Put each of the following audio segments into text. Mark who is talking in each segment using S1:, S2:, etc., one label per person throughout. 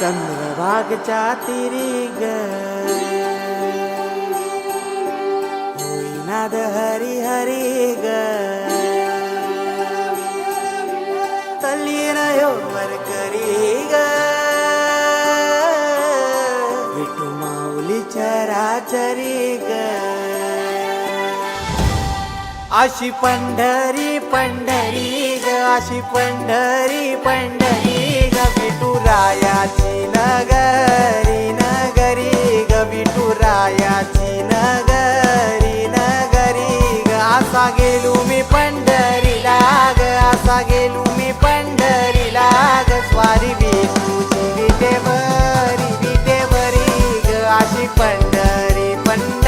S1: चंद्रभागच्या तिरी ग हरी हरी ग तल्लीन हो करी ग विठू माऊली चराचरी ग अशी पंढरी पंढरी ग अशी पंढरी पंढरी विठुरायाची नगरी नगरी ग विठुरायाची नगरी नगरी ग. असा गेलो मी पंढरीला ग असा गेलो मी पंढरीला ग. स्वारी विठूची विटेवरी विटेवरी ग. अशी पंढरी पंढरी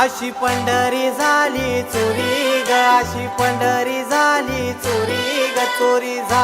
S1: अशी पंढरी झाली चोरी ग. अशी पंढरी झाली चोरी ग. चोरी झाली